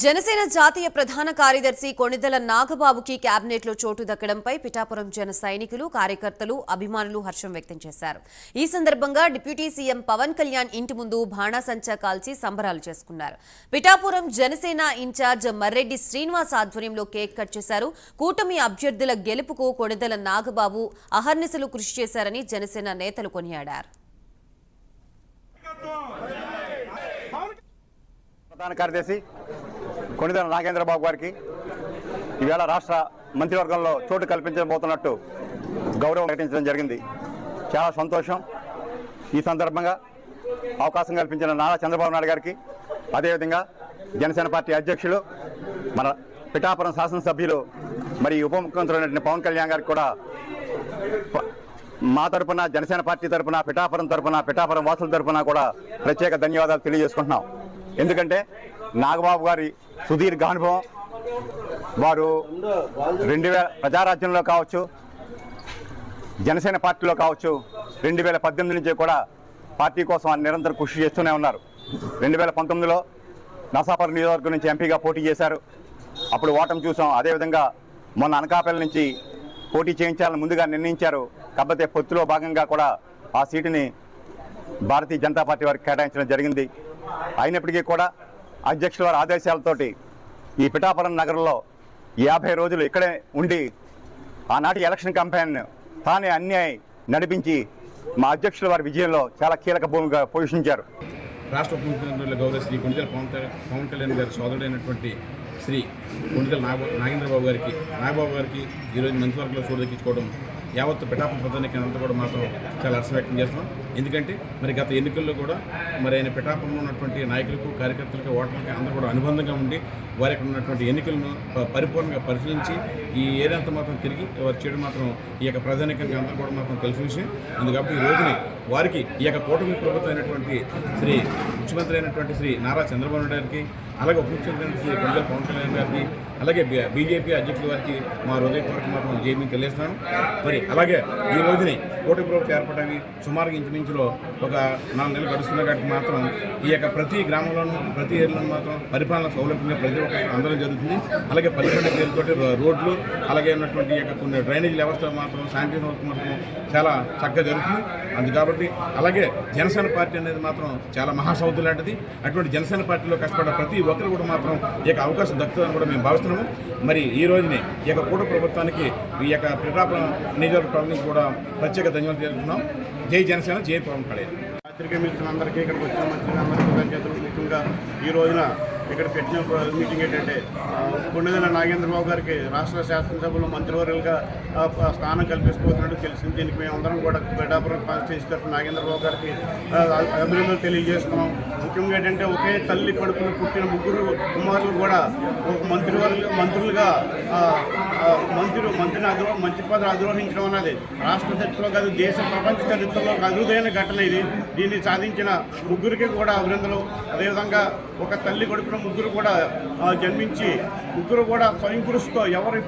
జనసేన జాతీయ ప్రధాన కార్యదర్శి కొణిదెల నాగబాబుకి క్యాబినెట్లో చోటు దక్కడంపై పిఠాపురం జన సైనికులు కార్యకర్తలు అభిమానులు హర్షం వ్యక్తం చేశారు. ఈ సందర్భంగా డిప్యూటీ సీఎం పవన్ కళ్యాణ్ ఇంటి ముందు బాణాసంచా కాల్చి సంబరాలు చేసుకున్నారు. పిఠాపురం జనసేన ఇన్ఛార్జ్ మర్రెడ్డి శ్రీనివాస్ ఆధ్వర్యంలో కేక్ కట్ చేశారు. కూటమి అభ్యర్థుల గెలుపుకు కొణిదెల నాగబాబు అహర్నిశలు కృషి చేశారని జనసేన నేతలు కొనియాడారు. ప్రధాన కార్యదర్శి కొనిదల నాగేంద్రబాబు గారికి ఈవేళ రాష్ట్ర మంత్రివర్గంలో చోటు కల్పించబోతున్నట్టు గౌరవం ప్రకటించడం జరిగింది. చాలా సంతోషం. ఈ సందర్భంగా అవకాశం కల్పించిన నారా చంద్రబాబు నాయుడు గారికి అదేవిధంగా జనసేన పార్టీ అధ్యక్షులు మన పిఠాపురం శాసనసభ్యులు మరి ఉప ముఖ్యమంత్రి పవన్ కళ్యాణ్ గారికి కూడా మా తరపున జనసేన పార్టీ తరపున పిఠాపురం తరపున పిఠాపురం వాసుల తరపున కూడా ప్రత్యేక ధన్యవాదాలు తెలియజేసుకుంటున్నాం. ఎందుకంటే నాగబాబు గారి సుదీర్ఘ అనుభవం వారు రెండు వేల ప్రజారాజ్యంలో కావచ్చు జనసేన పార్టీలో కావచ్చు రెండు వేల పద్దెనిమిది నుంచి కూడా పార్టీ కోసం ఆయన నిరంతరం కృషి చేస్తూనే ఉన్నారు. రెండు వేల పంతొమ్మిదిలో నసాపర్ నియోజకవర్గం నుంచి ఎంపీగా పోటీ చేశారు. అప్పుడు ఓటమి చూసాం. అదేవిధంగా మొన్న అనకాపల్లి నుంచి పోటీ చేయించాలని ముందుగా నిర్ణయించారు. కాకపోతే పొత్తులో భాగంగా కూడా ఆ సీటుని భారతీయ జనతా పార్టీ వారికి కేటాయించడం జరిగింది. అయినప్పటికీ కూడా అధ్యక్షుల వారి ఆదేశాలతోటి ఈ పిఠాపురం నగరంలో యాభై రోజులు ఇక్కడే ఉండి ఆనాటి ఎలక్షన్ క్యాంపెయిన్ తానే అన్యాయ నడిపించి మా అధ్యక్షుల వారి విజయంలో చాలా కీలక భూమిక పోషించారు. రాష్ట్ర ఉప ముఖ్యమంత్రుల గౌరవ శ్రీ కొణిదెల పవన్ పవన్ కళ్యాణ్ గారి సోదరుడైనటువంటి శ్రీ కొణిదెల నాగ నాగేంద్రబాబు గారికి నాగబాబు గారికి ఈరోజు మంత్రివర్గంలో చోటు దక్కించుకోవడం యావత్ పిఠాపురం ప్రధానికి అంతా కూడా మాత్రం చాలా హర్ష వ్యక్తం చేస్తున్నాం. ఎందుకంటే మరి గత ఎన్నికల్లో కూడా మరి ఆయన పిఠాపురంలో ఉన్నటువంటి నాయకులకు కార్యకర్తలకు ఓటర్లకి అందరూ కూడా అనుబంధంగా ఉండి వారి యొక్క ఉన్నటువంటి ఎన్నికలను పరిపూర్ణంగా పరిశీలించి ఈ ఏరియా అంతా మాత్రం తిరిగి వారు చేయడం మాత్రం ఈ యొక్క ప్రధానికంగా అందరూ కూడా మాత్రం తెలిసిన విషయం. అందుకని ఈ రోజుని వారికి ఈ యొక్క కూటమి ప్రభుత్వం అయినటువంటి శ్రీ ముఖ్యమంత్రి అయినటువంటి శ్రీ నారా చంద్రబాబు నాయుడు గారికి అలాగే ఉప ముఖ్యమంత్రి శ్రీ కొండల పవన్ కళ్యాణ్ గారికి అలాగే బీజేపీ అధ్యక్షుల వారికి మా హృదయపూర్వక మాత్రం జైలు తెలియజేస్తున్నాను. మరి అలాగే ఈ రోజుని కోటి ప్రభుత్వం ఏర్పడడానికి సుమారుగా ఇంచుమించులో ఒక నాలుగు నెలలు గడుస్తున్న కాబట్టి మాత్రం ఈ యొక్క ప్రతి గ్రామంలోనూ ప్రతి ఏరియాలో మాత్రం పరిపాలన సౌలభ్యంగా ప్రతి ఒక్కరికి అందడం జరుగుతుంది. అలాగే పల్లెటూరు పేరుతోటి రోడ్లు అలాగే ఉన్నటువంటి యొక్క కొన్ని డ్రైనేజ్ వ్యవస్థ మాత్రం శానిటైజర్ వర్క్ మాత్రం చాలా చక్కగా జరుగుతుంది. అందు కాబట్టి అలాగే జనసేన పార్టీ అనేది మాత్రం చాలా మహాసౌత్ లాంటిది. అటువంటి జనసేన పార్టీలో కష్టపడ్డ ప్రతి ఒక్కరు కూడా మాత్రం ఈ అవకాశం దక్కుతుందని కూడా మేము భావిస్తున్నాము మరి ఈ రోజుని ఈ యొక్క కూట ప్రభుత్వానికి ఈ యొక్క పిఠాపురం నియోజకవర్గానికి కూడా ప్రత్యేక ధన్యవాదాలు తెలుపుతున్నాం. జై జనసేన జై పవన్ కళ్యాణ్. పత్రికా మిత్రులందరికీ ఇక్కడికి వచ్చిన మంత్రులందరికీ కృతజ్ఞతలు ముఖ్యంగా ఈ రోజున ఇక్కడ పెట్టిన మీటింగ్ ఏంటంటే కొండదల నాగేంద్రబాబు గారికి రాష్ట్ర శాసనసభలో మంత్రివర్యులుగా స్థానం కల్పిస్తున్నట్టు తెలిసింది. దీనికి మేమందరం కూడా పిఠాపురం కాన్స్టిట్యూన్సీ తరఫున నాగేంద్రబాబు గారికి అభినందనలు తెలియజేస్తున్నాం. ముఖ్యంగా ఏంటంటే ఒకే తల్లి కడుపున పుట్టిన ముగ్గురు కుమారులు కూడా ఒక మంత్రివర్యులు మంత్రులుగా మంత్రులు మంత్రి మంత్రిని అధిరో మంత్రి పదవి అధిరోహించడం అన్నది రాష్ట్ర చరిత్రలో కాదు దేశ ప్రపంచ చరిత్రలో అరుదైన ఘటన ఇది. దీన్ని సాధించిన ముగ్గురికి కూడా అభినందనలు. అదేవిధంగా ఒక తల్లి కొడుకున ముగ్గురు కూడా జన్మించి ముగ్గురు కూడా స్వయం కృషితో ఎవరి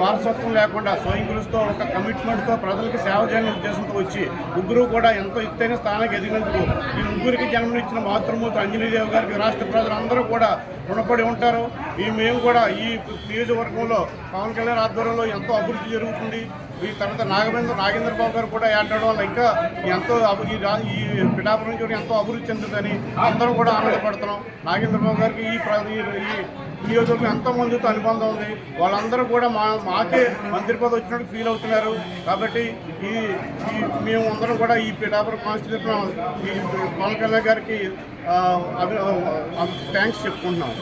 వారసత్వం లేకుండా స్వయం కృషితో ఒక కమిట్మెంట్తో ప్రజలకు సేవ చేయాలనే ఉద్దేశంతో వచ్చి ముగ్గురు కూడా ఎంతో ఎత్తైన స్థానానికి ఎదిగినందుకు ఈ ముగ్గురికి జన్మనిచ్చిన మాతృమూర్తి అంజనీదేవి గారికి రాష్ట్ర ప్రజలందరూ కూడా రుణపడి ఉంటారు. ఈ మేము కూడా ఈ నియోజకవర్గంలో పవన్ కళ్యాణ్ ఆధ్వర్యంలో ఎంతో అభివృద్ధి జరుగుతుంది. ఈ తర్వాత నాగేంద్ర నాగేంద్ర బాబు గారు కూడా ఏడాడు వల్ల ఇంకా ఎంతో అభి- ఈ పిఠాపురం నుంచి కూడా ఎంతో అభివృద్ధి చెందుతుందని అందరం కూడా ఆనందపడుతున్నాం. నాగేంద్ర బాబు గారికి ఈ నియోజకవర్గం ఎంతో మందితో అనుబంధం ఉంది. వాళ్ళందరూ కూడా మా మాకే మంత్రి పదవి వచ్చినట్టు ఫీల్ అవుతున్నారు. కాబట్టి ఈ ఈ మేము అందరం కూడా ఈ పిఠాపురం కాన్స్టిట్యూషన్ ఈ పవన్ కళ్యాణ్ గారికి థ్యాంక్స్ చెప్పుకుంటున్నాం.